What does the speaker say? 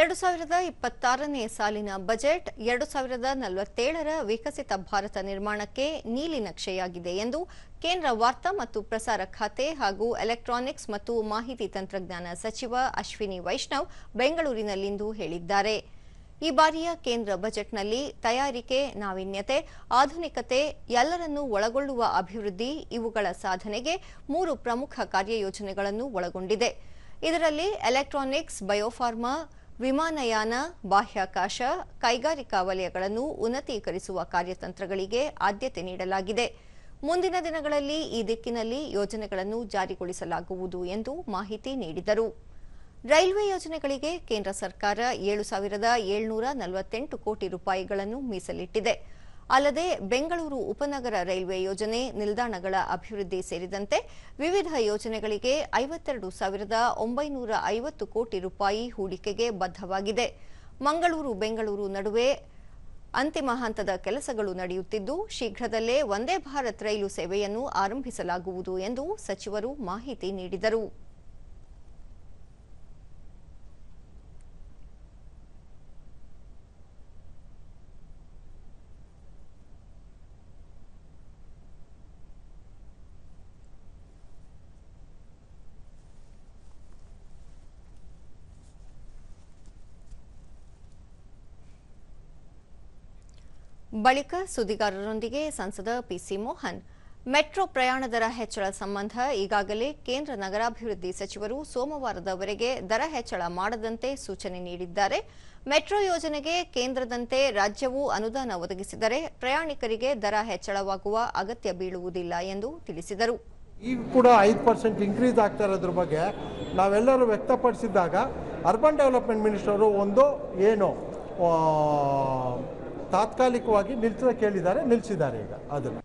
ಎರಡು ಸಾವಿರದ ಇಪ್ಪತ್ತಾರನೇ ಸಾಲಿನ ಬಜೆಟ್ ಎರಡು ಸಾವಿರದ ನಲವತ್ತೇಳರ ವಿಕಸಿತ ಭಾರತ ನಿರ್ಮಾಣಕ್ಕೆ ನೀಲಿ ನಕ್ಷೆಯಾಗಿದೆ ಎಂದು ಕೇಂದ್ರ ವಾರ್ತಾ ಮತ್ತು ಪ್ರಸಾರ ಖಾತೆ ಹಾಗೂ ಎಲೆಕ್ಟ್ರಾನಿಕ್ಸ್ ಮತ್ತು ಮಾಹಿತಿ ತಂತ್ರಜ್ಞಾನ ಸಚಿವ ಅಶ್ವಿನಿ ವೈಷ್ಣವ್ ಬೆಂಗಳೂರಿನಲ್ಲಿಂದು ಹೇಳಿದ್ದಾರೆ. ಈ ಬಾರಿಯ ಕೇಂದ್ರ ಬಜೆಟ್ನಲ್ಲಿ ತಯಾರಿಕೆ, ನಾವೀನ್ಯತೆ, ಆಧುನಿಕತೆ ಎಲ್ಲರನ್ನೂ ಒಳಗೊಳ್ಳುವ ಅಭಿವೃದ್ಧಿ ಇವುಗಳ ಸಾಧನೆಗೆ ಮೂರು ಪ್ರಮುಖ ಕಾರ್ಯಯೋಜನೆಗಳನ್ನು ಒಳಗೊಂಡಿದೆ. ಇದರಲ್ಲಿ ಎಲೆಕ್ಟ್ರಾನಿಕ್ಸ್, ಬಯೋಫಾರ್ಮಾ ವಿಮಾನಯಾನ, ಬಾಹ್ಯಾಕಾಶ, ಕೈಗಾರಿಕಾ ವಲಯಗಳನ್ನು ಉನ್ನತೀಕರಿಸುವ ಕಾರ್ಯತಂತ್ರಗಳಿಗೆ ಆದ್ಯತೆ ನೀಡಲಾಗಿದೆ. ಮುಂದಿನ ದಿನಗಳಲ್ಲಿ ಈ ದಿಕ್ಕಿನಲ್ಲಿ ಯೋಜನೆಗಳನ್ನು ಜಾರಿಗೊಳಿಸಲಾಗುವುದು ಎಂದು ಮಾಹಿತಿ ನೀಡಿದರು. ರೈಲ್ವೆ ಯೋಜನೆಗಳಿಗೆ ಕೇಂದ್ರ ಸರ್ಕಾರ ಏಳು ಸಾವಿರದ ಏಳ್ನೂರ ನಲವತ್ತೆಂಟು ಕೋಟಿ ರೂಪಾಯಿಗಳನ್ನು ಮೀಸಲಿಟ್ಟಿದೆ. ಅಲ್ಲದೆ ಬೆಂಗಳೂರು ಉಪನಗರ ರೈಲ್ವೆ ಯೋಜನೆ, ನಿಲ್ದಾಣಗಳ ಅಭಿವೃದ್ಧಿ ಸೇರಿದಂತೆ ವಿವಿಧ ಯೋಜನೆಗಳಿಗೆ ಐವತ್ತೆರಡು ಸಾವಿರದ ಒಂಬೈನೂರ ಐವತ್ತು ಕೋಟಿ ರೂಪಾಯಿ ಹೂಡಿಕೆಗೆ ಬದ್ಧವಾಗಿದೆ. ಮಂಗಳೂರು, ಬೆಂಗಳೂರು ನಡುವೆ ಅಂತಿಮ ಹಂತದ ಕೆಲಸಗಳು ನಡೆಯುತ್ತಿದ್ದು, ಶೀಘ್ರದಲ್ಲೇ ವಂದೇ ಭಾರತ್ ರೈಲು ಸೇವೆಯನ್ನು ಆರಂಭಿಸಲಾಗುವುದು ಎಂದು ಸಚಿವರು ಮಾಹಿತಿ ನೀಡಿದರು. ಬಳಿಕ ಸುದ್ದಿಗಾರರೊಂದಿಗೆ ಸಂಸದ ಪಿಸಿ ಮೋಹನ್. ಮೆಟ್ರೋ ಪ್ರಯಾಣ ದರ ಹೆಚ್ಚಳ ಸಂಬಂಧ ಈಗಾಗಲೇ ಕೇಂದ್ರ ನಗರಾಭಿವೃದ್ಧಿ ಸಚಿವರು ಸೋಮವಾರದವರೆಗೆ ದರ ಹೆಚ್ಚಳ ಮಾಡದಂತೆ ಸೂಚನೆ ನೀಡಿದ್ದಾರೆ. ಮೆಟ್ರೋ ಯೋಜನೆಗೆ ಕೇಂದ್ರದಂತೆ ರಾಜ್ಯವು ಅನುದಾನ ಒದಗಿಸಿದರೆ ಪ್ರಯಾಣಿಕರಿಗೆ ದರ ಹೆಚ್ಚಳವಾಗುವ ಅಗತ್ಯ ಬೀಳುವುದಿಲ್ಲ ಎಂದು ತಿಳಿಸಿದರು. ಈಗ ಕೂಡ ಐದು ಪರ್ಸೆಂಟ್ ಇನ್ಕ್ರೀಸ್ ಆಗ್ತಾ ಇರೋದ್ರ ಬಗ್ಗೆ ನಾವೆಲ್ಲರೂ ವ್ಯಕ್ತಪಡಿಸಿದಾಗ ಅರ್ಬನ್ ಡೆವಲಪ್ಮೆಂಟ್ ಮಿನಿಸ್ಟರು ಒಂದು ಏನು ತಾತ್ಕಾಲಿಕವಾಗಿ ನಿಲ್ಸ ಕೇಳಿದ್ದಾರೆ ನಿಲ್ಲಿಸಿದ್ದಾರೆ ಈಗ ಅದನ್ನು.